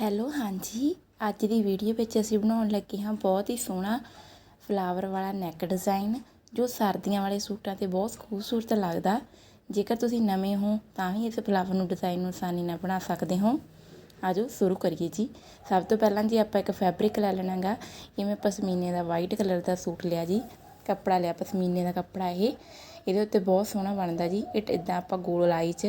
Hello, ਹਾਂਜੀ। ਅੱਜ ਦੀ video ਵਿੱਚ ਅਸੀਂ ਬਣਾਉਣ ਲੱਗੇ ਹਾਂ ਬਹੁਤ ਹੀ ਸੋਹਣਾ ਫਲਾਵਰ ਵਾਲਾ ਨੈਕ ਡਿਜ਼ਾਈਨ ਜੋ ਸਰਦੀਆਂ ਵਾਲੇ ਸੂਟਾਂ 'ਤੇ ਬਹੁਤ ਖੂਬਸੂਰਤ ਲੱਗਦਾ। ਜੇਕਰ ਤੁਸੀਂ ਨਵੇਂ ਹੋ, ਤਾਂ ਵੀ ਇਸ ਫਲਾਵਰ ਨੂੰ ਡਿਜ਼ਾਈਨ ਨੂੰ ਆਸਾਨੀ ਨਾਲ ਬਣਾ ਸਕਦੇ ਹੋ। ਆਜੋ, ਸ਼ੁਰੂ ਕਰੀਏ ਜੀ। ਸਭ ਤੋਂ ਪਹਿਲਾਂ ਜੀ ਆਪਾਂ ਇੱਕ ਫੈਬਰਿਕ ਲੈ ਲੈਣਾ ਗਾ ਇਹ ਪਸ਼ਮੀਨੇ ਦਾ ਵਾਈਟ ਕਲਰ ਦਾ ਸੂਟ ਲਿਆ ਜੀ। ਕੱਪੜਾ ਲਿਆ, ਪਸ਼ਮੀਨੇ ਦਾ ਕੱਪੜਾ ਇਹ। ਇਹਦੇ ਉੱਤੇ ਬਹੁਤ ਸੋਹਣਾ ਬਣਦਾ ਜੀ। ਇਹ ਇਦਾਂ ਆਪਾਂ ਗੋਲ ਲਾਈ 'ਚ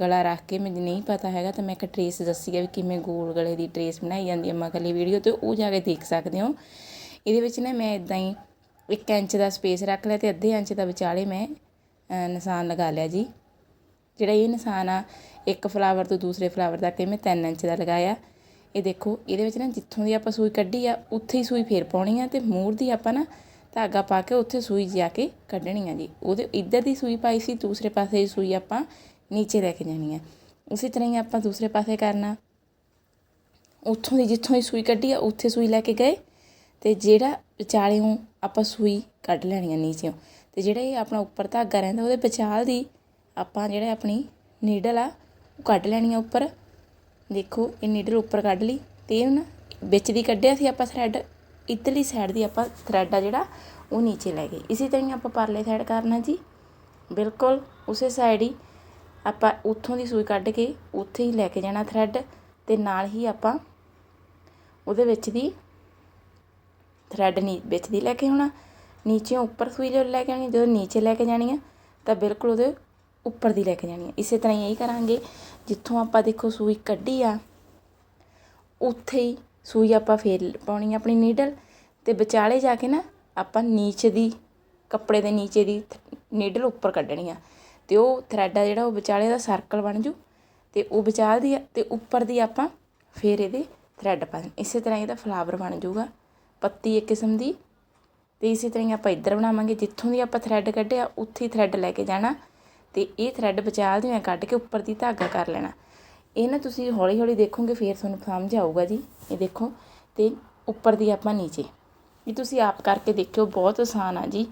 ਗਲਾ ਰੱਖ ਕੇ ਮੈਨੂੰ ਨਹੀਂ ਪਤਾ ਹੈਗਾ ਤਾਂ ਮੈਂ ਇੱਕ ਟਰੇਸ ਦੱਸੀ ਆ ਵੀ ਕਿਵੇਂ ਗੋਲ ਗਲੇ ਦੀ ਟਰੇਸ ਬਣਾਈ ਜਾਂਦੀ ਹੈ ਮਗਰਲੀ ਵੀਡੀਓ ਤੇ, ਉਹ ਜਾ ਕੇ ਦੇਖ ਸਕਦੇ ਹੋ। ਇਹਦੇ ਵਿੱਚ ਨਾ ਮੈਂ ਇਦਾਂ ਹੀ 1 ਇੰਚ ਦਾ ਸਪੇਸ ਰੱਖ ਲਿਆ ਤੇ ਅੱਧੇ ਇੰਚ ਦਾ ਵਿਚਾਲੇ ਮੈਂ ਨਿਸ਼ਾਨ ਲਗਾ ਲਿਆ ਜੀ। ਜਿਹੜਾ ਇਹ ਨਿਸ਼ਾਨ ਆ, ਇੱਕ ਫਲਾਵਰ ਤੋਂ ਦੂਸਰੇ ਫਲਾਵਰ ਤੱਕ ਇਹ ਮੈਂ 3 ਇੰਚ ਦਾ ਲਗਾਇਆ। ਇਹ ਦੇਖੋ, ਇਹਦੇ ਵਿੱਚ ਨਾ ਜਿੱਥੋਂ ਦੀ ਆਪਾਂ ਸੂਈ ਕੱਢੀ ਆ, ਉੱਥੇ ਹੀ ਸੂਈ ਫੇਰ ਪਾਉਣੀ ਆ ਤੇ ਮੂਰ ਦੀ ਆਪਾਂ ਨਾ ਧਾਗਾ ਪਾ ਕੇ ਉੱਥੇ ਸੂਈ ਜਾ ਕੇ ਕੱਢਣੀ ਆ ਜੀ। ਉਹਦੇ, ਇੱਧਰ ਦੀ ਸੂਈ ਪਾਈ ਸੀ, ਦੂਸਰੇ ਪਾਸੇ ਦੀ ਸੂਈ ਆਪਾਂ ਨੀਚੇ ਲੈ ਕੇ ਜਾਣੀ ਆ। ਉਸੇ ਤਰ੍ਹਾਂ ਹੀ ਆਪਾਂ ਦੂਸਰੇ ਪਾਸੇ ਕਰਨਾ। ਉੱਥੋਂ ਦੀ ਜਿੱਥੋਂ ਦੀ ਸੂਈ ਕੱਢੀ ਆ, ਉੱਥੇ ਸੂਈ ਲੈ ਕੇ ਗਏ। ਤੇ ਜਿਹੜਾ ਵਿਚਾਲਿਓਂ ਆਪਾਂ ਸੂਈ ਕੱਢ ਲੈਣੀ ਆ ਨੀਚੇੋਂ ਤੇ ਜਿਹੜਾ ਇਹ ਆਪਣਾ ਉੱਪਰ ਧਾਗਾ ਰਹਿੰਦਾ, ਉਹਦੇ ਵਿਚਾਲ ਦੀ ਆਪਾਂ ਜਿਹੜਾ ਆਪਣੀ ਨੀਡਲ ਆ, ਉਹ ਕੱਢ ਲੈਣੀ ਆ ਉੱਪਰ। ਦੇਖੋ, ਇਹ ਨੀਡਲ ਉੱਪਰ ਕੱਢ ਲਈ ਤੇ ਇਹ ਨਾ ਵਿੱਚ ਦੀ ਕੱਢਿਆ ਸੀ ਆਪਾਂ ਥਰੈਡ ਇੱਧਰਲੀ ਸਾਈਡ ਦੀ ਆਪਾਂ ਥਰੈਡ ਆ ਜਿਹੜਾ, ਉਹ ਨੀਚੇ ਲੈ ਗਏ। ਇਸੇ ਤਰ੍ਹਾਂ ਹੀ ਆਪਾਂ ਪਰਲੇ ਸਾਈਡ ਕਰਨਾ ਜੀ। ਬਿਲਕੁਲ ਉਸੇ ਸਾਈਡ ਹੀ ਆਪਾਂ ਉੱਥੋਂ ਦੀ ਸੂਈ ਕੱਢ ਕੇ ਉੱਥੇ ਹੀ ਲੈ ਕੇ ਜਾਣਾ ਥਰੈਡ ਤੇ ਨਾਲ ਹੀ ਆਪਾਂ ਉਹਦੇ ਵਿੱਚ ਦੀ ਥਰੈਡ ਨੀ ਵਿੱਚ ਦੀ ਲੈ ਕੇ ਆਉਣਾ, ਨੀਚੇ ਉੱਪਰ ਸੂਈ ਜਦੋਂ ਲੈ ਕੇ ਆਉਣੀ, ਜਦੋਂ ਨੀਚੇ ਲੈ ਕੇ ਜਾਣੀ ਆ, ਤਾਂ ਬਿਲਕੁਲ ਉਹਦੇ ਉੱਪਰ ਦੀ ਲੈ ਕੇ ਜਾਣੀ ਆ। ਇਸੇ ਤਰ੍ਹਾਂ ਹੀ ਇਹੀ ਕਰਾਂਗੇ, ਜਿੱਥੋਂ ਆਪਾਂ ਦੇਖੋ ਸੂਈ ਕੱਢੀ ਆ, ਉੱਥੇ ਹੀ ਸੂਈ ਆਪਾਂ ਫੇਰ ਪਾਉਣੀ ਆ ਆਪਣੀ ਨੀਡਲ ਤੇ ਵਿਚਾਲੇ ਜਾ ਕੇ ਨਾ ਆਪਾਂ ਨੀਚੇ ਦੀ, ਕੱਪੜੇ ਦੇ ਨੀਚੇ ਦੀ ਨੀਡਲ ਉੱਪਰ ਕੱਢਣੀ ਆ। ਤੇ ਉਹ ਥਰੈਡ ਆ ਜਿਹੜਾ ਉਹ ਵਿਚਾਲੇ ਦਾ ਸਰਕਲ ਬਣ ਜੂ ਤੇ ਉਹ ਵਿਚਾਲ ਦੀ ਆ ਤੇ ਉੱਪਰ ਦੀ ਆਪਾਂ ਫੇਰ ਇਹਦੇ ਥਰੈਡ ਪਾ ਦੇਣੇ। ਇਸੇ ਤਰ੍ਹਾਂ ਇਹਦਾ ਫਲਾਵਰ ਬਣ ਜਾਊਗਾ ਪੱਤੀ ਇੱਕ ਕਿਸਮ ਦੀ ਤੇ ਇਸੇ ਤਰ੍ਹਾਂ ਹੀ ਆਪਾਂ ਇੱਧਰ ਬਣਾਵਾਂਗੇ। ਜਿੱਥੋਂ ਦੀ ਆਪਾਂ ਥਰੈਡ ਕੱਢਿਆ, ਉੱਥੇ ਹੀ ਥਰੈਡ ਲੈ ਕੇ ਜਾਣਾ ਤੇ ਇਹ ਥਰੈਡ ਵਿਚਾਲ ਦੀਆਂ ਕੱਢ ਕੇ ਉੱਪਰ ਦੀ ਧਾਗਾ ਕਰ ਲੈਣਾ। ਇਹ ਨਾ ਤੁਸੀਂ ਹੌਲੀ ਹੌਲੀ ਦੇਖੋਗੇ, ਫੇਰ ਤੁਹਾਨੂੰ ਸਮਝ ਆਊਗਾ ਜੀ। ਇਹ ਦੇਖੋ ਤੇ ਉੱਪਰ ਦੀ ਆਪਾਂ ਨੀਚੇ। ਇਹ ਤੁਸੀਂ ਆਪ ਕਰਕੇ ਦੇਖਿਓ, ਬਹੁਤ ਆਸਾਨ ਆ ਜੀ।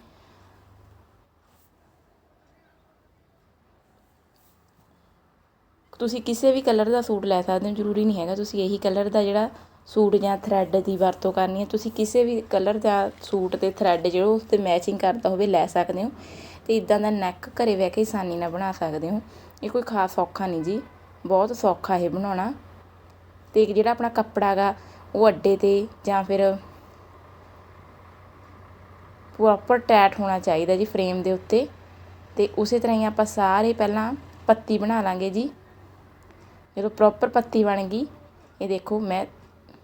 ਤੁਸੀਂ ਕਿਸੇ ਵੀ ਕਲਰ ਦਾ ਸੂਟ ਲੈ ਸਕਦੇ ਹੋ, ਜ਼ਰੂਰੀ ਨਹੀਂ ਹੈਗਾ ਤੁਸੀਂ ਇਹੀ ਕਲਰ ਦਾ ਜਿਹੜਾ ਸੂਟ ਜਾਂ ਥਰੈਡ ਦੀ ਵਰਤੋਂ ਕਰਨੀ ਹੈ। ਤੁਸੀਂ ਕਿਸੇ ਵੀ ਕਲਰ ਦਾ ਸੂਟ ਤੇ ਥਰੈਡ ਜਿਹੜਾ ਉਸ ਤੇ ਮੈਚਿੰਗ ਕਰਦਾ ਹੋਵੇ ਲੈ ਸਕਦੇ ਹੋ ਤੇ ਇਦਾਂ ਦਾ ਨੈਕ ਘਰੇ ਬਹਿ ਕੇ ਆਸਾਨੀ ਨਾਲ ਬਣਾ ਸਕਦੇ ਹੋ। ਇਹ ਕੋਈ ਖਾਸ ਔਖਾ ਨਹੀਂ ਜੀ, ਬਹੁਤ ਸੌਖਾ ਇਹ ਬਣਾਉਣਾ। ਤੇ ਜਿਹੜਾ ਆਪਣਾ ਕੱਪੜਾ ਗਾ, ਉਹ ਅੱਡੇ ਤੇ ਜਾਂ ਫਿਰ ਪ੍ਰੋਪਰ ਟੈਟ ਹੋਣਾ ਚਾਹੀਦਾ ਜੀ ਫਰੇਮ ਦੇ ਉੱਤੇ। ਤੇ ਉਸੇ ਤਰ੍ਹਾਂ ਹੀ ਆਪਾਂ ਸਾਰੇ ਪਹਿਲਾਂ ਪੱਤੀ ਬਣਾ ਲਾਂਗੇ ਜੀ। ਜਦੋਂ ਪ੍ਰੋਪਰ ਪੱਤੀ ਬਣ ਗਈ, ਇਹ ਦੇਖੋ ਮੈਂ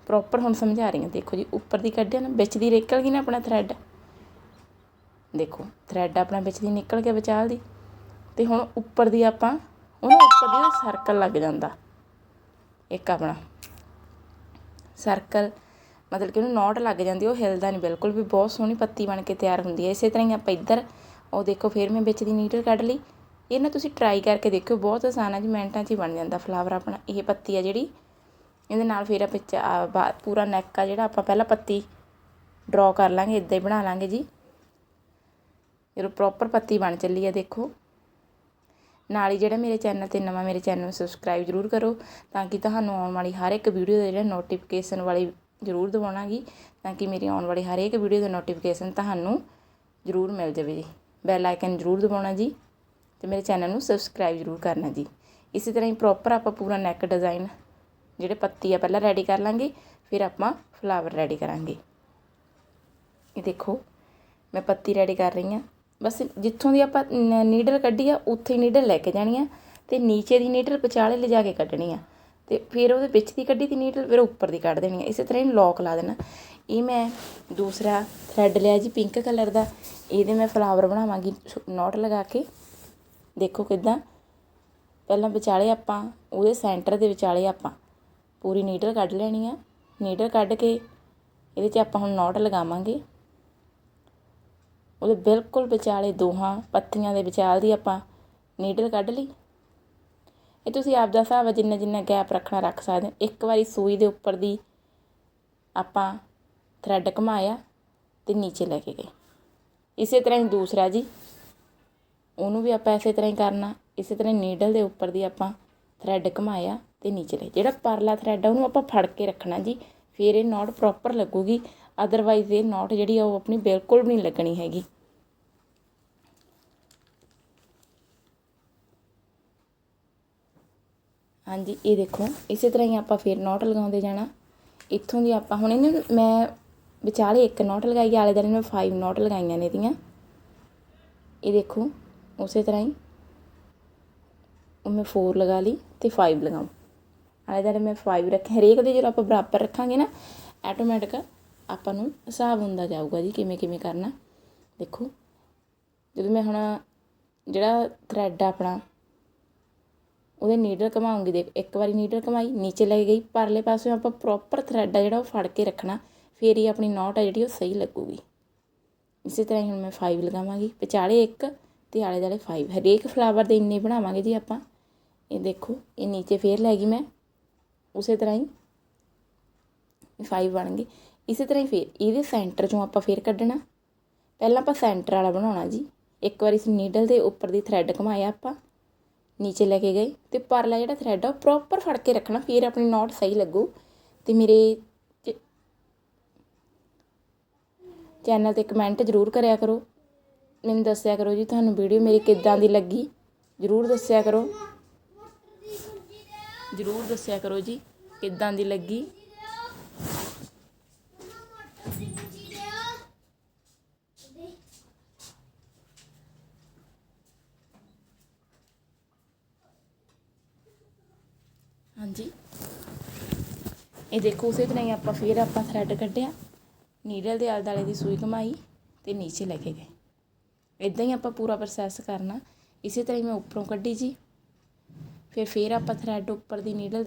ਪ੍ਰੋਪਰ ਹੁਣ ਸਮਝਾ ਰਹੀ ਹਾਂ। ਦੇਖੋ ਜੀ, ਉੱਪਰ ਦੀ ਕੱਢਿਆ ਨਾ, ਵਿੱਚ ਦੀ ਨਿਕਲ ਗਈ ਨਾ ਆਪਣਾ ਥਰੈਡ ਦੇਖੋ ਥਰੈਡ ਆਪਣਾ ਵਿੱਚ ਦੀ ਨਿਕਲ ਗਿਆ ਵਿਚਾਲ ਦੀ। ਤੇ ਹੁਣ ਉੱਪਰ ਦੀ ਆਪਾਂ, ਉਹਨੂੰ ਉੱਪਰ ਦੀ ਸਰਕਲ ਲੱਗ ਜਾਂਦਾ। ਇੱਕ ਆਪਣਾ ਸਰਕਲ ਮਤਲਬ ਕਿ ਉਹਨੂੰ ਨੋਟ ਲੱਗ ਜਾਂਦੀ, ਉਹ ਹਿਲਦਾ ਨਹੀਂ ਬਿਲਕੁਲ ਵੀ, ਬਹੁਤ ਸੋਹਣੀ ਪੱਤੀ ਬਣ ਕੇ ਤਿਆਰ ਹੁੰਦੀ ਹੈ। ਇਸੇ ਤਰ੍ਹਾਂ ਹੀ ਆਪਾਂ ਇੱਧਰ, ਉਹ ਦੇਖੋ, ਫਿਰ ਮੈਂ ਵਿੱਚ ਦੀ ਨੀਡਲ ਕੱਢ ਲਈ। ਇਹ ਨਾ ਤੁਸੀਂ ਟਰਾਈ ਕਰਕੇ ਦੇਖਿਓ, ਬਹੁਤ ਆਸਾਨ ਹੈ ਜੀ, ਮਿੰਟਾਂ 'ਚ ਹੀ ਬਣ ਜਾਂਦਾ ਫਲਾਵਰ ਆਪਣਾ। ਇਹ ਪੱਤੀ ਆ ਜਿਹੜੀ, ਇਹਦੇ ਨਾਲ ਫਿਰ ਵਿੱਚ ਪੂਰਾ ਨੈਕ ਆ ਜਿਹੜਾ, ਆਪਾਂ ਪਹਿਲਾਂ ਪੱਤੀ ਡਰਾ ਕਰ ਲਾਂਗੇ ਇਦਾਂ ਹੀ ਬਣਾ ਲਾਂਗੇ ਜੀ। ਜਦੋਂ ਪ੍ਰੋਪਰ ਪੱਤੀ ਬਣ ਚੱਲੀ ਆ, ਦੇਖੋ। ਨਾਲ ਹੀ ਜਿਹੜਾ ਮੇਰੇ ਚੈਨਲ ਤੇ ਨਵਾਂ ਮੇਰੇ ਚੈਨਲ ਨੂੰ ਸਬਸਕ੍ਰਾਈਬ ਜ਼ਰੂਰ ਕਰੋ, ਤਾਂ ਕਿ ਤੁਹਾਨੂੰ ਆਉਣ ਵਾਲੀ ਹਰ ਇੱਕ ਵੀਡੀਓ ਦਾ ਜਿਹੜਾ ਨੋਟੀਫਿਕੇਸ਼ਨ ਵਾਲੀ ਜ਼ਰੂਰ ਦਵਾਉਣਾਗੀ, ਤਾਂ ਕਿ ਮੇਰੀ ਆਉਣ ਵਾਲੀ ਹਰ ਇੱਕ ਵੀਡੀਓ ਦਾ ਨੋਟੀਫਿਕੇਸ਼ਨ ਤੁਹਾਨੂੰ ਜ਼ਰੂਰ ਮਿਲ ਜਾਵੇ ਜੀ। ਬੈਲ ਆਈਕਨ ਜ਼ਰੂਰ ਦਬਾਉਣਾ ਜੀ। ਤੇ ਮੇਰੇ ਚੈਨਲ ਨੂੰ ਸਬਸਕ੍ਰਾਈਬ ਜ਼ਰੂਰ ਕਰਨਾ ਜੀ। ਇਸੇ ਤਰ੍ਹਾਂ ਹੀ ਪ੍ਰੋਪਰ ਆਪਾਂ ਪੂਰਾ ਨੈਕ ਡਿਜ਼ਾਈਨ ਜਿਹੜੇ ਪੱਤੀ ਆ ਪਹਿਲਾਂ ਰੈਡੀ ਕਰ ਲਾਂਗੇ, ਫਿਰ ਆਪਾਂ ਫਲਾਵਰ ਰੈਡੀ ਕਰਾਂਗੇ। ਇਹ ਦੇਖੋ, ਮੈਂ ਪੱਤੀ ਰੈਡੀ ਕਰ ਰਹੀ ਹਾਂ। ਬਸ ਜਿੱਥੋਂ ਦੀ ਆਪਾਂ ਨੀਡਲ ਕੱਢੀ ਆ, ਉੱਥੇ ਹੀ ਨੀਡਲ ਲੈ ਕੇ ਜਾਣੀ ਆ ਤੇ ਨੀਚੇ ਦੀ ਨੀਡਲ ਵਿਚਾਲੇ ਲਿਜਾ ਕੇ ਕੱਢਣੀ ਆ। ਤੇ ਫਿਰ ਉਹਦੇ ਵਿੱਚ ਦੀ ਕੱਢੀ ਦੀ ਨੀਡਲ ਫਿਰ ਉੱਪਰ ਦੀ ਕੱਢ ਦੇਣੀ ਆ। ਇਸੇ ਤਰ੍ਹਾਂ ਹੀ ਲੌਕ ਲਾ ਦੇਣਾ। ਇਹ ਮੈਂ ਦੂਸਰਾ ਥਰੈਡ ਲਿਆ ਜੀ ਪਿੰਕ ਕਲਰ ਦਾ। ਇਹਦੇ ਮੈਂ ਫਲਾਵਰ ਬਣਾਵਾਂਗੀ ਨੋਟ ਲਗਾ ਕੇ। ਦੇਖੋ ਕਿੱਦਾਂ। ਪਹਿਲਾਂ ਵਿਚਾਲੇ ਆਪਾਂ, ਉਹਦੇ ਸੈਂਟਰ ਦੇ ਵਿਚਾਲੇ ਆਪਾਂ ਪੂਰੀ ਨੀਡਲ ਕੱਢ ਲੈਣੀ ਆ। ਨੀਡਲ ਕੱਢ ਕੇ ਇਹਦੇ 'ਚ ਆਪਾਂ ਹੁਣ ਨੋਟ ਲਗਾਵਾਂਗੇ। ਉਹਦੇ ਬਿਲਕੁਲ ਵਿਚਾਲੇ ਦੋਹਾਂ ਪੱਤੀਆਂ ਦੇ ਵਿਚਾਲ ਦੀ ਆਪਾਂ ਨੀਡਲ ਕੱਢ ਲਈ। ਇਹ ਤੁਸੀਂ ਆਪ ਦਾ ਹਿਸਾਬ ਜਿੰਨਾ ਜਿੰਨਾ ਗੈਪ ਰੱਖਣਾ ਰੱਖ ਸਕਦੇ ਹੋ। ਇੱਕ ਵਾਰੀ ਸੂਈ ਦੇ ਉੱਪਰ ਦੀ ਆਪਾਂ ਥਰੈਡ ਘਮਾਇਆ ਤੇ ਨੀਚੇ ਲੈ ਕੇ ਗਏ। ਇਸੇ ਤਰ੍ਹਾਂ ਹੀ ਦੂਸਰਾ ਜੀ। ਉਹਨੂੰ ਵੀ ਆਪਾਂ ਇਸੇ ਤਰ੍ਹਾਂ ਹੀ ਕਰਨਾ, ਇਸੇ ਤਰ੍ਹਾਂ ਨੀਡਲ ਦੇ ਉੱਪਰ ਦੀ ਆਪਾਂ ਥਰੈਡ ਘਮਾਇਆ ਤੇ ਨੀਚੇ ਜਿਹੜਾ ਪਰਲਾ ਥਰੈਡ ਆ, ਉਹਨੂੰ ਆਪਾਂ ਫੜ ਕੇ ਰੱਖਣਾ ਜੀ। ਫਿਰ ਇਹ ਨੋਟ ਪ੍ਰੋਪਰ ਲੱਗੂਗੀ ਅਦਰਵਾਈਜ਼ ਇਹ ਨੋਟ ਜਿਹੜੀ ਆ, ਉਹ ਆਪਣੀ ਬਿਲਕੁਲ ਵੀ ਨਹੀਂ ਲੱਗਣੀ ਹੈਗੀ। ਹਾਂਜੀ, ਇਹ ਦੇਖੋ, ਇਸੇ ਤਰ੍ਹਾਂ ਹੀ ਆਪਾਂ ਫਿਰ ਨੋਟ ਲਗਾਉਂਦੇ ਜਾਣਾ। ਇੱਥੋਂ ਦੀ ਆਪਾਂ ਹੁਣ ਇਹਨੂੰ ਮੈਂ ਵਿਚਾਲੇ ਇੱਕ ਨੋਟ ਲਗਾਈ, ਆਲੇ ਦੁਆਲੇ ਮੈਂ 5 ਨੋਟ ਲਗਾਈਆਂ ਨੇ ਇਹਦੀਆਂ। ਇਹ ਦੇਖੋ ਉਸੇ ਤਰ੍ਹਾਂ ਹੀ ਉਹ ਮੈਂ 4 ਲਗਾ ਲਈ ਤੇ 5 ਲਗਾਉਂ ਆਲੇ ਦੁਆਲੇ ਮੈਂ 5 ਰੱਖਿਆ ਹਰੇਕ ਦੇ ਜਦੋਂ ਆਪਾਂ ਬਰਾਬਰ ਰੱਖਾਂਗੇ ਨਾ ਆਟੋਮੈਟਿਕ ਆਪਾਂ ਨੂੰ ਹਿਸਾਬ ਹੁੰਦਾ ਜਾਊਗਾ ਜੀ ਕਿਵੇਂ ਕਿਵੇਂ ਕਰਨਾ। ਦੇਖੋ, ਜਦੋਂ ਮੈਂ ਹੁਣ ਜਿਹੜਾ ਥਰੈਡ ਆ ਆਪਣਾ, ਉਹਦੇ ਨੀਡਲ ਘਮਾਉਂਗੀ, ਦੇਖ, ਇੱਕ ਵਾਰੀ ਨੀਡਲ ਘਮਾਈ, ਨੀਚੇ ਲੈ ਗਈ, ਪਰਲੇ ਪਾਸੇ ਆਪਾਂ ਪ੍ਰੋਪਰ ਥਰੈਡ ਆ ਜਿਹੜਾ ਉਹ ਫੜ ਕੇ ਰੱਖਣਾ, ਫੇਰ ਹੀ ਆਪਣੀ ਨੋਟ ਆ ਜਿਹੜੀ ਉਹ ਸਹੀ ਲੱਗੂਗੀ। ਇਸੇ ਤਰ੍ਹਾਂ ਹੀ ਹੁਣ ਮੈਂ 5 ਲਗਾਵਾਂਗੀ ਵਿਚਾਲੇ ਇੱਕ ਤੇ ਆਲੇ ਦੁਆਲੇ 5 ਹਰੇਕ ਫਲਾਵਰ ਦੇ ਇੰਨੇ ਬਣਾਵਾਂਗੇ ਜੀ ਆਪਾਂ। ਇਹ ਦੇਖੋ, ਇਹ ਨੀਚੇ ਫੇਰ ਲੈ ਗਈ ਮੈਂ। ਉਸੇ ਤਰ੍ਹਾਂ ਹੀ 5 ਬਣ ਗਏ। ਇਸੇ ਤਰ੍ਹਾਂ ਹੀ ਫੇਰ ਇਹਦੇ ਸੈਂਟਰ ਚੋਂ ਆਪਾਂ ਫੇਰ ਕੱਢਣਾ। ਪਹਿਲਾਂ ਆਪਾਂ ਸੈਂਟਰ ਵਾਲਾ ਬਣਾਉਣਾ ਜੀ। ਇੱਕ ਵਾਰੀ ਇਸ ਨੀਡਲ ਦੇ ਉੱਪਰ ਦੀ ਥਰੈਡ ਘਮਾਇਆ ਆਪਾਂ। ਨੀਚੇ ਲੈ ਕੇ ਗਏ। ਤੇ ਪਰਲਾ ਜਿਹੜਾ ਥਰੈਡ ਆ, ਉਹ ਪ੍ਰੋਪਰ ਫੜ ਕੇ ਰੱਖਣਾ। ਫਿਰ ਆਪਣੀ ਨੋਟ ਸਹੀ ਲੱਗੂ। ਤੇ ਮੇਰੇ ਚੈਨਲ ਤੇ ਕਮੈਂਟ ਜ਼ਰੂਰ ਕਰਿਆ ਕਰੋ। ਮੈਨੂੰ ਦੱਸਿਆ ਕਰੋ ਜੀ, ਤੁਹਾਨੂੰ ਵੀਡੀਓ ਮੇਰੀ ਕਿੱਦਾਂ ਦੀ ਲੱਗੀ? ਜ਼ਰੂਰ ਦੱਸਿਆ ਕਰੋ। ਜ਼ਰੂਰ ਦੱਸਿਆ ਕਰੋ ਜੀ, ਕਿੱਦਾਂ ਦੀ ਲੱਗੀ? ਹਾਂਜੀ। ਇਹ ਦੇਖੋ, ਉਸੇ ਤਰ੍ਹਾਂ ਹੀ ਆਪਾਂ ਫਿਰ ਆਪਾਂ ਥਰੈਡ ਕੱਢਿਆ। ਨੀਡਲ ਦੇ ਆਲੇ ਦੁਆਲੇ ਦੀ ਸੂਈ ਘਮਾਈ ਤੇ ਨੀਚੇ ਲੈ ਕੇ ਗਏ। ਇੱਦਾਂ ਹੀ ਆਪਾਂ ਪੂਰਾ ਪ੍ਰੋਸੈਸ ਕਰਨਾ। ਇਸੇ ਤਰ੍ਹਾਂ ਹੀ ਮੈਂ ਉੱਪਰੋਂ ਕੱਢੀ ਜੀ। ਫਿਰ ਫਿਰ ਆਪਾਂ ਥਰੈਡ ਉੱਪਰ ਦੀ ਨੀਡਲ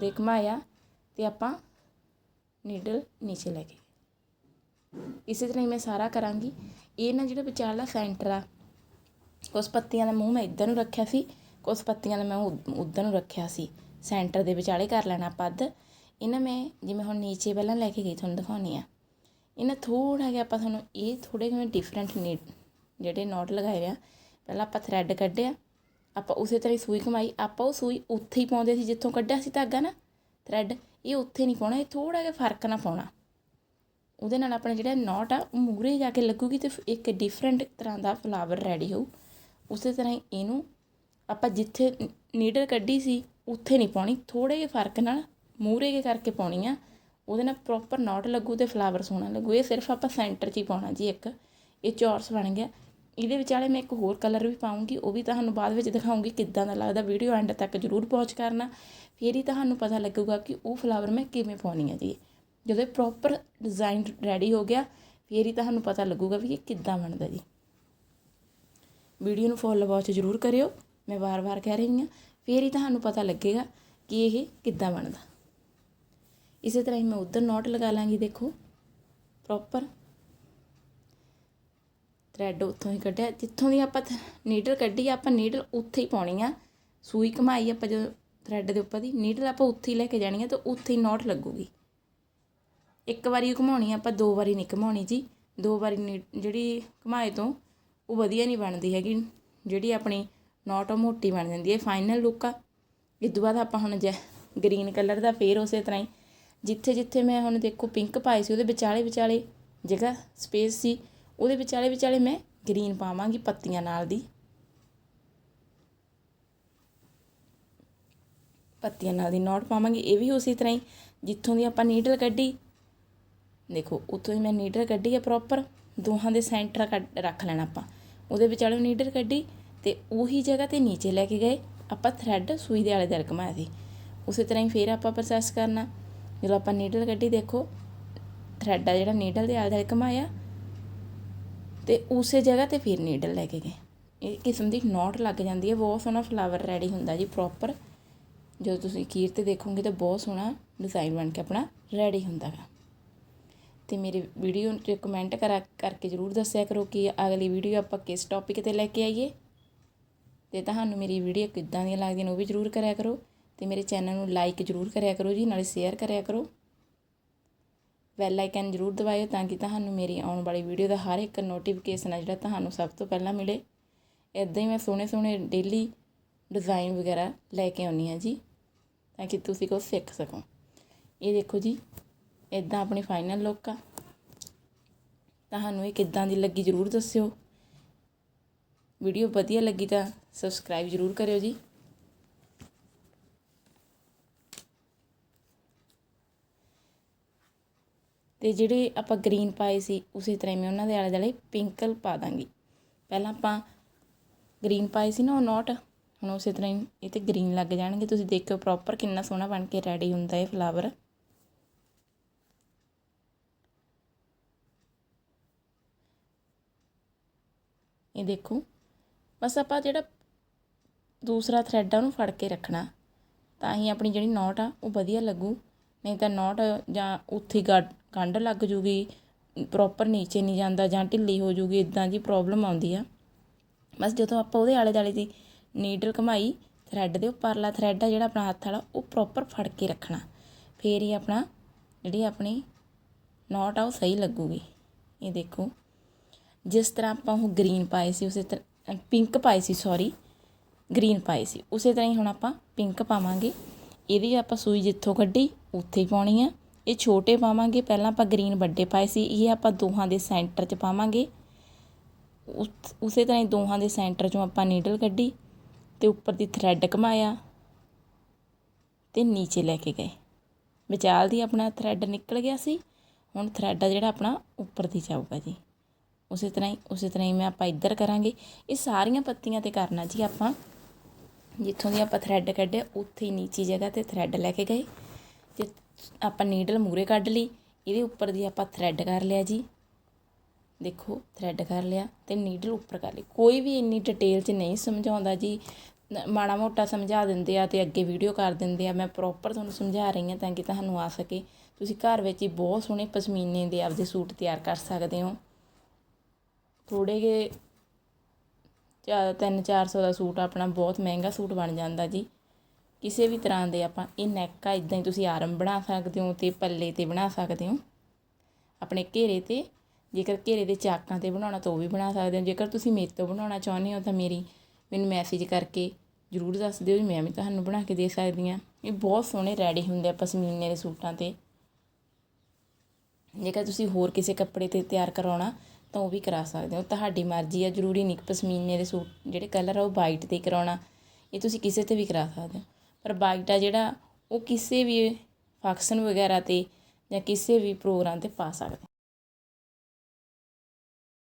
ਦੇ ਘਮਾਇਆ ਤੇ ਆਪਾਂ ਨੀਡਲ ਨੀਚੇ ਲੈ ਕੇ ਇਸੇ ਤਰ੍ਹਾਂ ਹੀ ਮੈਂ ਸਾਰਾ ਕਰਾਂਗੀ। ਇਹ ਨਾ ਜਿਹੜਾ ਵਿਚਾਰਲਾ ਸੈਂਟਰ ਆ ਕੁਛ ਪੱਤੀਆਂ ਦਾ ਮੂੰਹ ਮੈਂ ਇੱਧਰ ਨੂੰ ਰੱਖਿਆ ਸੀ ਕੁਛ ਪੱਤੀਆਂ ਦਾ ਮੈਂ ਉ- ਉੱਧਰ ਨੂੰ ਰੱਖਿਆ ਸੀ। ਸੈਂਟਰ ਦੇ ਵਿਚਾਲੇ ਕਰ ਲੈਣਾ ਆਪਾਂ ਅੱਧ ਇਹਨਾਂ ਮੈਂ ਜਿਵੇਂ ਹੁਣ ਨੀਚੇ ਪਹਿਲਾਂ ਲੈ ਕੇ ਗਈ, ਤੁਹਾਨੂੰ ਦਿਖਾਉਣੀ ਆ। ਇਹਨਾਂ ਥੋੜਾ ਜਿਹਾ ਆਪਾਂ ਤੁਹਾਨੂੰ, ਇਹ ਥੋੜੇ ਜਿਵੇਂ ਡਿਫਰੈਂਟ ਨੀ ਜਿਹੜੇ ਨੋਟ ਲਗਾਏ ਰਿਆ ਪਹਿਲਾਂ ਆਪਾਂ ਥਰੈਡ ਕੱਢਿਆ, ਆਪਾਂ ਉਸੇ ਤਰ੍ਹਾਂ ਹੀ ਸੂਈ ਕਮਾਈ ਆਪਾਂ ਉਹ ਸੂਈ ਉੱਥੇ ਹੀ ਪਾਉਂਦੇ ਸੀ ਜਿੱਥੋਂ ਕੱਢਿਆ ਸੀ ਧਾਗਾ ਨਾ ਥਰੈਡ ਇਹ ਉੱਥੇ ਨਹੀਂ ਪਾਉਣਾ, ਇਹ ਥੋੜਾ ਜਿਹਾ ਫ਼ਰਕ ਨਾ ਪਾਉਣਾ। ਉਹਦੇ ਨਾਲ ਆਪਣਾ ਜਿਹੜਾ ਨੋਟ ਆ, ਉਹ ਮੂਰੇ ਜਾ ਕੇ ਲੱਗੂਗੀ ਤੇ ਇੱਕ ਡਿਫਰੈਂਟ ਤਰ੍ਹਾਂ ਦਾ ਫਲਾਵਰ ਰੈਡੀ ਹੋਊ। ਉਸੇ ਤਰ੍ਹਾਂ ਹੀ ਇਹਨੂੰ ਆਪਾਂ ਜਿੱਥੇ ਨੀਡਲ ਕੱਢੀ ਸੀ, ਉੱਥੇ ਨਹੀਂ ਪਾਉਣੀ ਥੋੜੇ ਜਿਹੇ ਫ਼ਰਕ ਨਾਲ ਮੂਰੇ ਕੇ ਕਰਕੇ ਪਾਉਣੀ ਆ। ਉਹਦੇ ਨਾਲ ਪ੍ਰੋਪਰ ਨੋਟ ਲੱਗੂ ਤੇ ਫਲਾਵਰ ਸੋਹਣਾ ਲੱਗੂ। ਇਹ ਸਿਰਫ ਆਪਾਂ ਸੈਂਟਰ 'ਚ ਹੀ ਪਾਉਣਾ ਜੀ ਇੱਕ। ਇਹ ਚੌਰਸ ਬਣ ਗਿਆ। ਇਹਦੇ ਵਿਚਾਲੇ ਮੈਂ ਇੱਕ ਹੋਰ ਕਲਰ ਵੀ ਪਾਉਂਗੀ ਉਹ ਵੀ ਤੁਹਾਨੂੰ ਬਾਅਦ ਵਿੱਚ ਦਿਖਾਉਂਗੀ ਕਿੱਦਾਂ ਦਾ ਲੱਗਦਾ ਵੀਡੀਓ ਐਂਡ ਤੱਕ ਜ਼ਰੂਰ ਵਾਚ ਕਰਨਾ। ਫਿਰ ਹੀ ਤੁਹਾਨੂੰ ਪਤਾ ਲੱਗੂਗਾ ਕਿ ਉਹ ਫਲਾਵਰ ਮੈਂ ਕਿਵੇਂ ਪਾਉਣੀ ਹੈ ਜੀ। ਜਦੋਂ ਇਹ ਪ੍ਰੋਪਰ ਡਿਜ਼ਾਈਨ ਰੈਡੀ ਹੋ ਗਿਆ, ਫਿਰ ਹੀ ਤੁਹਾਨੂੰ ਪਤਾ ਲੱਗੂਗਾ ਵੀ ਇਹ ਕਿੱਦਾਂ ਬਣਦਾ ਜੀ। ਵੀਡੀਓ ਨੂੰ ਫੁੱਲ ਵਾਚ ਜ਼ਰੂਰ ਕਰਿਓ, ਮੈਂ ਵਾਰ-ਵਾਰ ਕਹਿ ਰਹੀ ਹਾਂ, ਫਿਰ ਹੀ ਤੁਹਾਨੂੰ ਪਤਾ ਲੱਗੇਗਾ ਕਿ ਇਹ ਕਿੱਦਾਂ ਬਣਦਾ। ਇਸੇ ਤਰ੍ਹਾਂ ਹੀ ਮੈਂ ਉਧਰ ਨੋਟ ਲਗਾ ਲਾਂਗੀ, ਦੇਖੋ। ਪ੍ਰੋਪਰ ਥਰੈਡ ਉੱਥੋਂ ਹੀ ਕੱਢਿਆ। ਜਿੱਥੋਂ ਦੀ ਆਪਾਂ ਨੀਡਲ ਕੱਢੀ ਆ, ਆਪਾਂ ਨੀਡਲ ਉੱਥੇ ਹੀ ਪਾਉਣੀ ਆ। ਸੂਈ ਘਮਾਈ ਆਪਾਂ ਜਦੋਂ ਥਰੈਡ ਦੇ ਉੱਪਰ ਦੀ ਨੀਡਲ ਆਪਾਂ ਉੱਥੇ ਹੀ ਲੈ ਕੇ ਜਾਣੀ ਆ ਤਾਂ ਉੱਥੇ ਹੀ ਨੋਟ ਲੱਗੂਗੀ। ਇੱਕ ਵਾਰੀ ਉਹ ਘਮਾਉਣੀ ਆਪਾਂ ਦੋ ਵਾਰੀ ਨਹੀਂ ਘਮਾਉਣੀ ਜੀ। ਦੋ ਵਾਰੀ ਨੀ- ਜਿਹੜੀ ਘਮਾਏ ਤੋਂ ਉਹ ਵਧੀਆ ਨਹੀਂ ਬਣਦੀ ਹੈਗੀ। ਜਿਹੜੀ ਆਪਣੀ ਨੋਟ ਉਹ ਮੋਟੀ ਬਣ ਜਾਂਦੀ ਹੈ ਫਾਈਨਲ ਲੁੱਕ ਆ। ਇਸ ਤੋਂ ਬਾਅਦ ਆਪਾਂ ਹੁਣ ਜੈ ਗ੍ਰੀਨ ਕਲਰ ਦਾ ਫੇਰ ਉਸੇ ਤਰ੍ਹਾਂ ਹੀ। ਜਿੱਥੇ ਜਿੱਥੇ ਮੈਂ ਹੁਣ ਦੇਖੋ ਪਿੰਕ ਪਾਈ ਸੀ ਉਹਦੇ ਵਿਚਾਲੇ ਵਿਚਾਲੇ ਜਗ੍ਹਾ ਸਪੇਸ ਸੀ। ਉਹਦੇ ਵਿਚਾਲੇ ਵਿਚਾਲੇ ਮੈਂ ਗ੍ਰੀਨ ਪਾਵਾਂਗੀ ਪੱਤੀਆਂ ਨਾਲ ਦੀ। ਪੱਤੀਆਂ ਨਾਲ ਦੀ ਨੋਟ ਪਾਵਾਂਗੀ। ਇਹ ਵੀ ਉਸੇ ਤਰ੍ਹਾਂ ਹੀ, ਜਿੱਥੋਂ ਦੀ ਆਪਾਂ ਨੀਡਲ ਕੱਢੀ। ਦੇਖੋ, ਉੱਥੋਂ ਹੀ ਮੈਂ ਨੀਡਲ ਕੱਢੀ ਹੈ ਪ੍ਰੋਪਰ ਦੋਹਾਂ ਦੇ ਸੈਂਟਰ ਕੱਢ, ਰੱਖ ਲੈਣਾ ਆਪਾਂ। ਉਹਦੇ ਵਿਚਾਲੇ ਨੀਡਲ ਕੱਢੀ ਤੇ ਉਹੀ ਜਗ੍ਹਾ ਤੇ ਨੀਚੇ ਲੈ ਕੇ ਗਏ। ਆਪਾਂ ਥਰੈਡ ਸੂਈ ਦੇ ਆਲੇ ਦਰ ਘਮਾਇਆ ਸੀ ਉਸੇ ਤਰ੍ਹਾਂ ਹੀ ਫੇਰ ਆਪਾਂ ਪ੍ਰੋਸੈਸ ਕਰਨਾ। ਜਦੋਂ ਆਪਾਂ ਨੀਡਲ ਕੱਢੀ, ਦੇਖੋ ਥਰੈਡ ਆ ਜਿਹੜਾ ਨੀਡਲ ਦੇ ਆਲੇ ਦਰ ਘਮਾਇਆ ਤੇ ਉਸੇ ਜਗ੍ਹਾ ਤੇ ਫਿਰ ਨੀਡਲ ਲੈ ਕੇ ਗਏ। ਇਹ ਕਿਸਮ ਦੀ ਨੋਟ ਲੱਗ ਜਾਂਦੀ ਹੈ, ਬਹੁਤ ਸੋਹਣਾ ਫਲਾਵਰ ਰੈਡੀ ਹੁੰਦਾ ਜੀ ਪ੍ਰੋਪਰ ਜਦੋਂ ਤੁਸੀਂ ਕੀਰ ਤੇ ਦੇਖੋਗੇ ਤਾਂ ਬਹੁਤ ਸੋਹਣਾ ਡਿਜ਼ਾਈਨ ਬਣ ਕੇ ਆਪਣਾ ਰੈਡੀ ਹੁੰਦਾ ਗਾ। ਤੇ ਮੇਰੀ ਵੀਡੀਓ 'ਚ ਕਮੈਂਟ ਕਰਾ, ਕਰਕੇ ਜ਼ਰੂਰ ਦੱਸਿਆ ਕਰੋ ਕਿ ਅਗਲੀ ਵੀਡੀਓ ਆਪਾਂ ਕਿਸ ਟੌਪਿਕ ਤੇ ਲੈ ਕੇ ਆਈਏ। ਤੇ ਤੁਹਾਨੂੰ ਮੇਰੀ ਵੀਡੀਓ ਕਿੱਦਾਂ ਦੀਆਂ ਲੱਗਦੀਆਂ ਨੇ ਉਹ ਵੀ ਜ਼ਰੂਰ ਕਰਿਆ ਕਰੋ। ਤੇ ਮੇਰੇ ਚੈਨਲ ਨੂੰ ਲਾਈਕ ਜ਼ਰੂਰ ਕਰਿਆ ਕਰੋ ਜੀ, ਨਾਲੇ ਸ਼ੇਅਰ ਕਰਿਆ ਕਰੋ। ਬੈਲ ਆਈਕਨ ਜ਼ਰੂਰ ਦਬਾਇਓ ਤਾਂ ਕਿ ਤੁਹਾਨੂੰ ਮੇਰੀ ਆਉਣ ਵਾਲੀ ਵੀਡੀਓ ਦਾ ਹਰ ਇੱਕ ਨੋਟੀਫਿਕੇਸ਼ਨ ਆ ਜਿਹੜਾ ਤੁਹਾਨੂੰ ਸਭ ਤੋਂ ਪਹਿਲਾਂ ਮਿਲੇ। ਇਦਾਂ ਹੀ ਮੈਂ ਸੋਹਣੇ ਸੋਹਣੇ ਡੇਲੀ ਡਿਜ਼ਾਈਨ ਵਗੈਰਾ ਲੈ ਕੇ ਆਉਣੀ ਆ ਜੀ, ਤਾਂ ਕਿ ਤੁਸੀਂ ਕੁਛ ਸਿੱਖ ਸਕੋ। ਇਹ ਦੇਖੋ ਜੀ ਇਦਾਂ ਆਪਣੀ ਫਾਈਨਲ ਲੁੱਕ ਆ। ਤੁਹਾਨੂੰ ਇਹ ਕਿੱਦਾਂ ਦੀ ਲੱਗੀ ਜ਼ਰੂਰ ਦੱਸਿਓ। ਵੀਡੀਓ ਵਧੀਆ ਲੱਗੀ ਤਾਂ ਸਬਸਕ੍ਰਾਈਬ ਜ਼ਰੂਰ ਕਰਿਓ ਜੀ। ਅਤੇ ਜਿਹੜੇ ਆਪਾਂ ਗ੍ਰੀਨ ਪਾਏ ਸੀ, ਉਸੇ ਤਰ੍ਹਾਂ ਹੀ ਮੈਂ ਉਹਨਾਂ ਦੇ ਆਲੇ ਦੁਆਲੇ ਪਿੰਕਲ ਪਾ ਦਾਂਗੀ। ਪਹਿਲਾਂ ਆਪਾਂ ਗ੍ਰੀਨ ਪਾਏ ਸੀ ਨਾ ਉਹ ਨੋਟ ਹੁਣ ਉਸੇ ਤਰ੍ਹਾਂ ਹੀ ਇਹ ਤੇ ਗ੍ਰੀਨ ਲੱਗ ਜਾਣਗੇ। ਤੁਸੀਂ ਦੇਖਿਓ ਪ੍ਰੋਪਰ ਕਿੰਨਾ ਸੋਹਣਾ ਬਣ ਕੇ ਰੈਡੀ ਹੁੰਦਾ ਇਹ ਫਲਾਵਰ ਇਹ ਦੇਖੋ, ਬਸ ਆਪਾਂ ਜਿਹੜਾ ਦੂਸਰਾ ਥਰੈਡ ਆ ਉਹਨੂੰ ਫੜ ਕੇ ਰੱਖਣਾ। ਤਾਂ ਹੀ ਆਪਣੀ ਜਿਹੜੀ ਨੋਟ ਆ, ਉਹ ਵਧੀਆ ਲੱਗੂ। ਨਹੀਂ ਤਾਂ ਨੋਟ ਜਾਂ ਉੱਥੇ ਹੀ ਕੰਢ ਲੱਗ ਜੂਗੀ ਪ੍ਰੋਪਰ ਨੀਚੇ ਨਹੀਂ ਜਾਂਦਾ ਜਾਂ ਢਿੱਲੀ ਹੋ ਜੂਗੀ ਇਦਾਂ ਦੀ ਪ੍ਰੋਬਲਮ ਆਉਂਦੀ ਆ। ਬਸ ਜਦੋਂ ਆਪਾਂ ਉਹਦੇ ਆਲੇ ਦੁਆਲੇ ਦੀ ਨੀਡਲ ਘਮਾਈ ਥਰੈਡ ਦੇ ਉੱਪਰਲਾ ਥਰੈਡ ਆ ਜਿਹੜਾ ਆਪਣਾ ਹੱਥ ਵਾਲਾ, ਉਹ ਪ੍ਰੋਪਰ ਫੜ ਕੇ ਰੱਖਣਾ। ਫੇਰ ਹੀ ਆਪਣਾ ਜਿਹੜੀ ਆਪਣੀ ਨੋਟ ਆ ਉਹ ਸਹੀ ਲੱਗੂਗੀ। ਇਹ ਦੇਖੋ, ਜਿਸ ਤਰ੍ਹਾਂ ਆਪਾਂ ਉਹ ਗ੍ਰੀਨ ਪਾਏ ਸੀ, ਉਸੇ ਤਰ੍ਹਾਂ ਪਿੰਕ ਪਾਏ ਸੀ ਸੌਰੀ ਗ੍ਰੀਨ ਪਾਏ ਸੀ। ਉਸੇ ਤਰ੍ਹਾਂ ਹੀ ਹੁਣ ਆਪਾਂ ਪਿੰਕ ਪਾਵਾਂਗੇ। ਇਹਦੀ ਆਪਾਂ ਸੂਈ ਜਿੱਥੋਂ ਕੱਢੀ, ਉੱਥੇ ਹੀ ਪਾਉਣੀ ਆ। ਇਹ ਛੋਟੇ ਪਾਵਾਂਗੇ, ਪਹਿਲਾਂ ਆਪਾਂ ਗ੍ਰੀਨ ਵੱਡੇ ਪਾਏ ਸੀ, ਇਹ ਆਪਾਂ ਦੋਹਾਂ ਦੇ ਸੈਂਟਰ 'ਚ ਪਾਵਾਂਗੇ। ਉਸ- ਉਸੇ ਤਰ੍ਹਾਂ ਹੀ ਦੋਹਾਂ ਦੇ ਸੈਂਟਰ 'ਚੋਂ ਆਪਾਂ ਨੀਡਲ ਕੱਢੀ ਤੇ ਉੱਪਰ ਦੀ ਥਰੈਡ ਘਮਾਇਆ ਤੇ ਨੀਚੇ ਲੈ ਕੇ ਗਏ। ਵਿਚਾਲ ਦੀ ਆਪਣਾ ਥਰੈਡ ਨਿਕਲ ਗਿਆ ਸੀ, ਹੁਣ ਥਰੈਡ ਆ ਜਿਹੜਾ ਆਪਣਾ ਉੱਪਰ ਦੀ ਜਾਊਗਾ ਜੀ। ਉਸੇ ਤਰ੍ਹਾਂ ਹੀ, ਉਸੇ ਤਰ੍ਹਾਂ ਹੀ ਮੈਂ ਆਪਾਂ ਇੱਧਰ ਕਰਾਂਗੇ। ਇਹ ਸਾਰੀਆਂ ਪੱਤੀਆਂ ਤੇ ਕਰਨਾ ਜੀ ਆਪਾਂ। ਜਿੱਥੋਂ ਦੀ ਆਪਾਂ ਥਰੈਡ ਕੱਢਿਆ, ਉੱਥੇ ਹੀ ਨੀਚੀ ਜਗ੍ਹਾ ਤੇ ਥਰੈਡ ਲੈ ਕੇ ਗਏ। ਤੇ ਆਪਾਂ ਨੀਡਲ ਮੂਰੇ ਕੱਢ ਲਈ, ਇਹਦੇ ਉੱਪਰ ਦੀ ਆਪਾਂ ਥਰੈਡ ਕਰ ਲਿਆ ਜੀ। ਦੇਖੋ ਥਰੈਡ ਕਰ ਲਿਆ ਤੇ ਨੀਡਲ ਉੱਪਰ ਕਰ ਲਈ। ਕੋਈ ਵੀ ਇੰਨੀ ਡਿਟੇਲ 'ਚ ਨਹੀਂ ਸਮਝਾਉਂਦਾ ਜੀ। ਮਾੜਾ ਮੋਟਾ ਸਮਝਾ ਦਿੰਦੇ ਆ ਤੇ ਅੱਗੇ ਵੀਡੀਓ ਕਰ ਦਿੰਦੇ ਆ। ਮੈਂ ਪ੍ਰੋਪਰ ਤੁਹਾਨੂੰ ਸਮਝਾ ਰਹੀ ਹਾਂ ਤਾਂ ਕਿ ਤੁਹਾਨੂੰ ਆ ਸਕੇ। ਤੁਸੀਂ ਘਰ ਵਿੱਚ ਹੀ ਬਹੁਤ ਸੋਹਣੇ ਪਸ਼ਮੀਨੇ ਦੇ ਆਪਦੇ ਸੂਟ ਤਿਆਰ ਕਰ ਸਕਦੇ ਹੋ। ਥੋੜੇ ਜਿਹੇ ਚਾ ਤਿੰਨ ਚਾਰ ਸੌ ਦਾ ਸੂਟ ਆਪਣਾ ਬਹੁਤ ਮਹਿੰਗਾ ਸੂਟ ਬਣ ਜਾਂਦਾ ਜੀ। ਕਿਸੇ ਵੀ ਤਰ੍ਹਾਂ ਦੇ ਆਪਾਂ ਇਹ ਨੈਕ ਆ ਇਦਾਂ ਹੀ ਤੁਸੀਂ ਆਰਮ ਬਣਾ ਸਕਦੇ ਹੋ ਤੇ ਪੱਲੇ ਤੇ ਬਣਾ ਸਕਦੇ ਹੋ। ਆਪਣੇ ਘੇਰੇ ਤੇ, ਜੇਕਰ ਘੇਰੇ ਦੇ ਚਾਕਾਂ ਤੇ ਬਣਾਉਣਾ ਤਾਂ ਉਹ ਵੀ ਬਣਾ ਸਕਦੇ ਹੋ। ਜੇਕਰ ਤੁਸੀਂ ਮੇਰੇ ਤੋਂ ਬਣਾਉਣਾ ਚਾਹੁੰਦੇ ਹੋ ਤਾਂ ਮੇਰੀ, ਮੈਨੂੰ ਮੈਸੇਜ ਕਰਕੇ ਜ਼ਰੂਰ ਦੱਸ ਦਿਓ ਜੀ, ਮੈਂ ਵੀ ਤੁਹਾਨੂੰ ਬਣਾ ਕੇ ਦੇ ਸਕਦੀ ਹਾਂ। ਇਹ ਬਹੁਤ ਸੋਹਣੇ ਰੈਡੀ ਹੁੰਦੇ ਆ ਪਸ਼ਮੀਨੇ ਦੇ ਸੂਟਾਂ ਤੇ। ਜੇਕਰ ਤੁਸੀਂ ਹੋਰ ਕਿਸੇ ਕੱਪੜੇ ਤੇ ਤਿਆਰ ਕਰਾਉਣਾ ਤਾਂ ਉਹ ਵੀ ਕਰਾ ਸਕਦੇ ਹੋ। ਤੁਹਾਡੀ ਮਰਜ਼ੀ ਆ, ਜ਼ਰੂਰੀ ਨਹੀਂ ਕਿ ਪਸ਼ਮੀਨੇ ਦੇ ਸੂਟ ਜਿਹੜੇ ਕਲਰ ਆ ਉਹ ਵਾਈਟ ਤੇ ਕਰਾਉਣਾ। ਇਹ ਤੁਸੀਂ ਕਿਸੇ ਤੇ ਵੀ ਕਰਾ ਸਕਦੇ ਹੋ। ਪਰ ਵਾਈਟ ਆ ਜਿਹੜਾ ਉਹ ਕਿਸੇ ਵੀ ਫੰਕਸ਼ਨ ਵਗੈਰਾ ਤੇ ਜਾਂ ਕਿਸੇ ਵੀ ਪ੍ਰੋਗਰਾਮ ਤੇ ਪਾ ਸਕਦੇ।